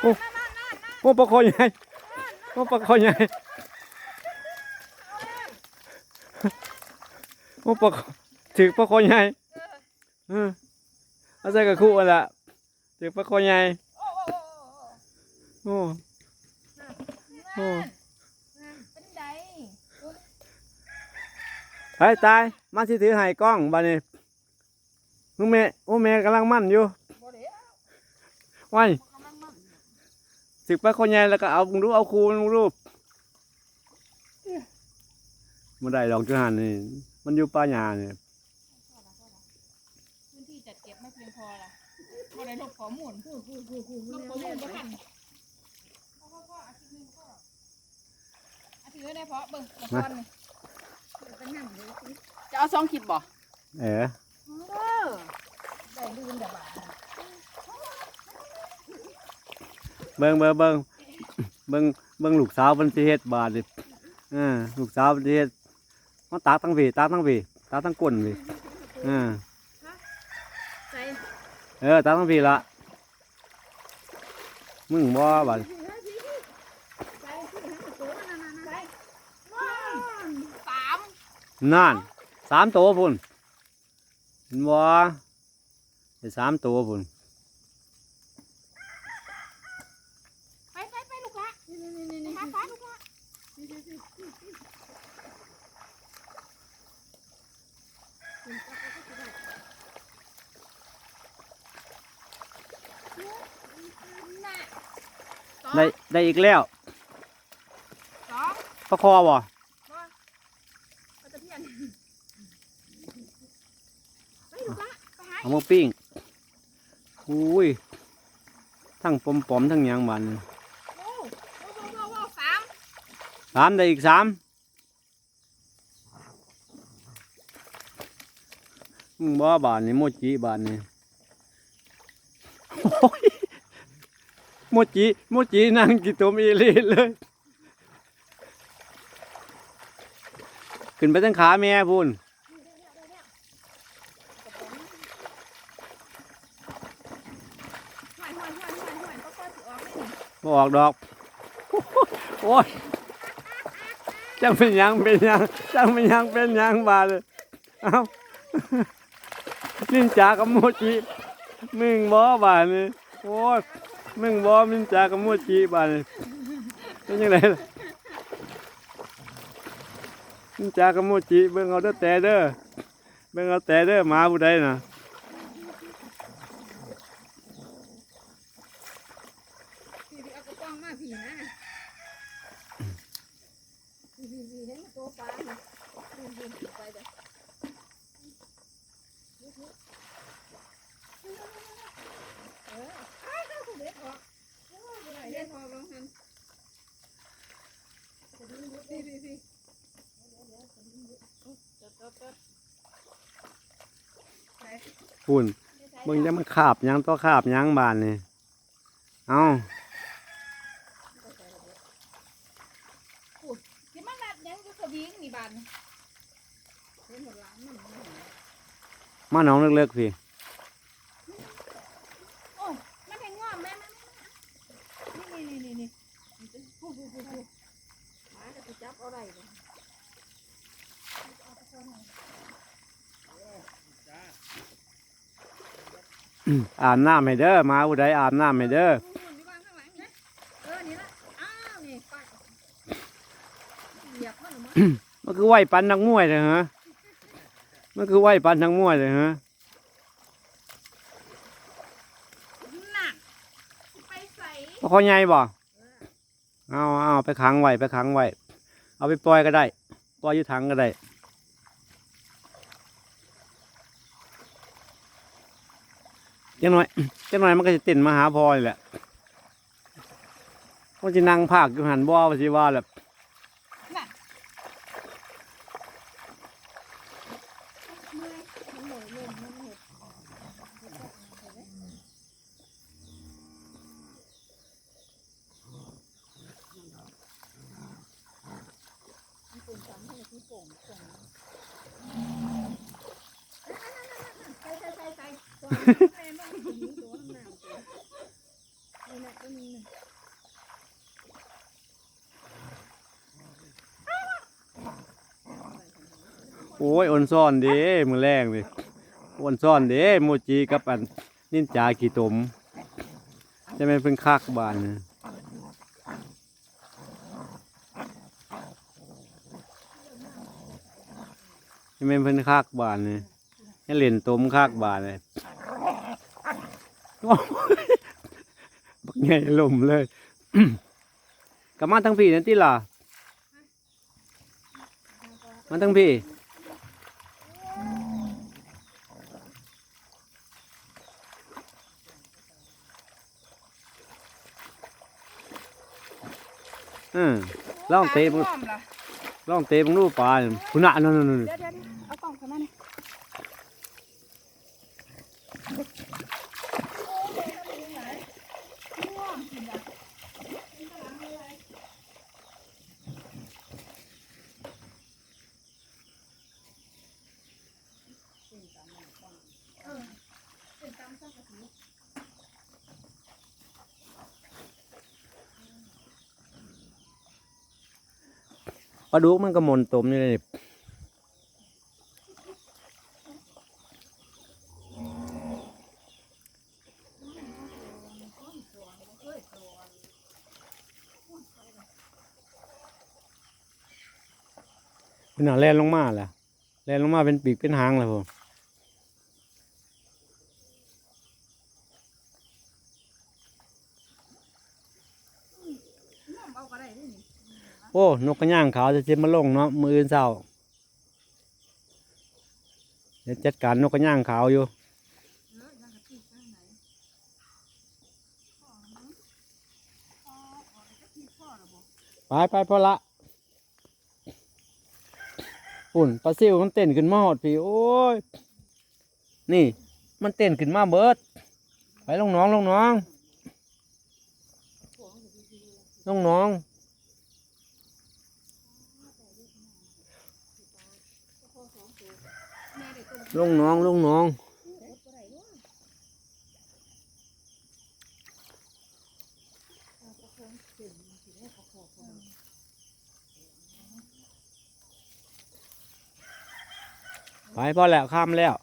โอ้โอ้ปลาคอใหญ่โอ้ปลาคอใหญ่โอ้ปลาถือปลาคอใหญ่เออเอาใส่กับคู่นั่นละถือปลาคอใหญ่โอ้โอ้เป็นไดไปตายมาสิถือให้กล้องบ้านี้ มึงแม่โอ้แม่กำลังมั่นอยู่บ่เด้ไว้กำลังมันสึกไปคนใหญ่แล้วก็เอามึงรู้เอาครูมึงรูปมันได้ดอกจุหันนี่มันอยู่ป่าหญ้านี่พื้นที่จัดเก็บไม่เพียงพอละบ่ได้ลบข้อมูลลบข้อมูลบ่ทันพ่อพ่อพ่ออาทิตย์หนึงพ่ออาทิตย์ละได้เพาะเบิ่งละครนี่จะเอาสองขีดบ่เออเออ ได้ลืมแต่บาเบิ่งเบิ่งเบิ่งเบิ่งเบิ่งลูกสาวมันสิเฮ็ดบาดนี่อ่าลูกสาวมันสิเฮ็ดมันตากทั้งพี่ตากทั้งพี่ตากทั้งก้นพี่อ่าใส่เออตากทั้งพี่ละมึงบ่บาดใส่ตัวนั่นน่ะใส่สามนั่นสามตัวพุ่นเห็นบ่ได้สามตัวพุ่นไปไปไปลูกละนี่นี่นี่นี่ไปไปลูกละน่ะสองได้ได้อีกแล้วสอง ปลาคอบ่เอาตะเพียนไปลูกละไปหา เอามาปิ้งอุ้ยทั้งปอมปอมๆทั้งหยังบัดนโอ้โหโอ้โหโอ้โหสามสามได้อีกสามมึงบ่บานนี่โมจิบานนี่โอ้ยโมจิโมจินั่งกินตัวมีลีเลย ขึ้นไปตั้งขาแม่พูน ห่วยห่วยห่วยห่วยห่วยก็ก็สิออกไม่ถึง บออกดอก โอ้ยจังเป็นยังเป็นยังจังเป็นยังเป็นยังบาดเลยเอ้านินจากับโมจิมึงบ่บาดนี่โอ้ยมึงบ่นินจากับโมจิบาดนี่เป็นยังไงล่ะนินจากับโมจิเบิ่งเอาเด้อแต่เด้อเบิ่งเอาแต่เด้อหมาผู้ใดน่ะ พี่พี่เอากระป๋องมาพี่นะพี่พี่พี่เห็นตัวปลาไหมพี่พี่ไปเด้อเออไอ้ก็เด็ดออกโอ้ยเด็ดออกลองหันพี่พี่พี่จดจดจด พุ่นเบิ่งจะมันคาบหยังตัวคาบหยังบาดนี่เอ้าที่มันนัดยังอยู่สวิงนี่บานเห็นหมดร้านมันมาหนองเล็กๆพี่ โอ้ยมันเป็นง่อมแม่มันนี่นี่นี่นี่พูดพูดพูดพูดหมาจะจับเอาไรเลย อาบน้ำให้เด้อหมาผู้ใดอาบน้ำให้เด้อนู่นนี่วางข้างหลังนะเออนี่ละอ้าวนี่ไปเหยียบมันหรือมั้งมันคือไหวปันนักมวยเลยฮะมันคือไหวปันนักมวยเลยฮะหนักไปใส่บ่คอใหญ่บ่เอาเอาไปขังไว้ไปขังไว้เอาไปปล่อยก็ได้ ปล่อยอยู่ถังก็ได้ จังหน่อยจังหน่อยมันก็จะเต้นมาหาพอนี่แหละมันจะนั่งภาคอยู่หันบ่ว่าสิว่าแหละน่ะเมื่ยมันเหนื่อยลมมันเหนื่อยมันเป็นสามให้ที่โป่งโป่งใส่ใส่ใส่ใส่ตัวแม่มันถึง ตัวนี้หนึ่ง โอ้ยอ่อนซ่อนเด้มือแรงเลยอ่อนซ่อนเด้โมจิกับอันนินจากี่ตมจะไม่เพิ่งคักบานจะไม่เพิ่งคักบานเลยให้เล่นตมคักบานเลยโอ้ยบักใหญ่ลมเลยกลับมาทั้งพี่นั่นที่ล่ะมาทั้งพี่ อืมลองเตะมึงพร้อมล่ะลองเตะมึงดูปลาคุณน่ะนั่นนั่นนั่น เดี๋ยวเดี๋ยวเดี๋ยวเอากล่องเข้ามาเนี่ยเป็นตำสังกะสี ปลาดุกมันก็มนตมนี่เลยเป็น่ะแล่นลงมาแหละแล่นลงมาเป็นปีกเป็นหางเลยผม น้ำเอาก็ได้เด้อนี่ โอ้ นกกระย่างขาวจะเจ็บมาลงเนาะ มืออื่นเศร้าเดี๋ยวจัดการนกกระย่างขาวอยู่ไปไปพอละอุ่นปลาซิวมันเต้นขึ้นมาหอดพี่โอ้ย นี่ มันเต้นขึ้นมาเบิด ไปลงน้องลงน้องลงน้อง แม่เด็กตัว ลงน้องลงน้องล็กบ่ไประคองน้องไปพอแล้วข้ามแล้ว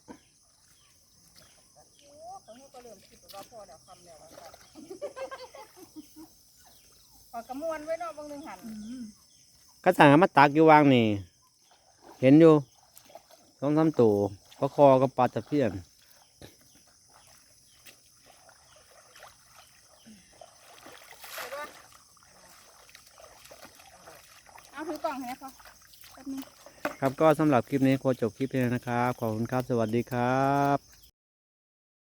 ขาก็เริ่มคิดว่าพอกระมวลไว้นอกบางหนึงหันก็สั่งห้มาตักอยู่วางนี่ เห็นอยู่สองสามตัว ปลาคอกับปลาตะเพียนเอาถือกล่องให้นะพ่อแป๊บนึง ครับก็สำหรับคลิปนี้ขอจบคลิปนี้นะครับ ขอบคุณครับ สวัสดีครับ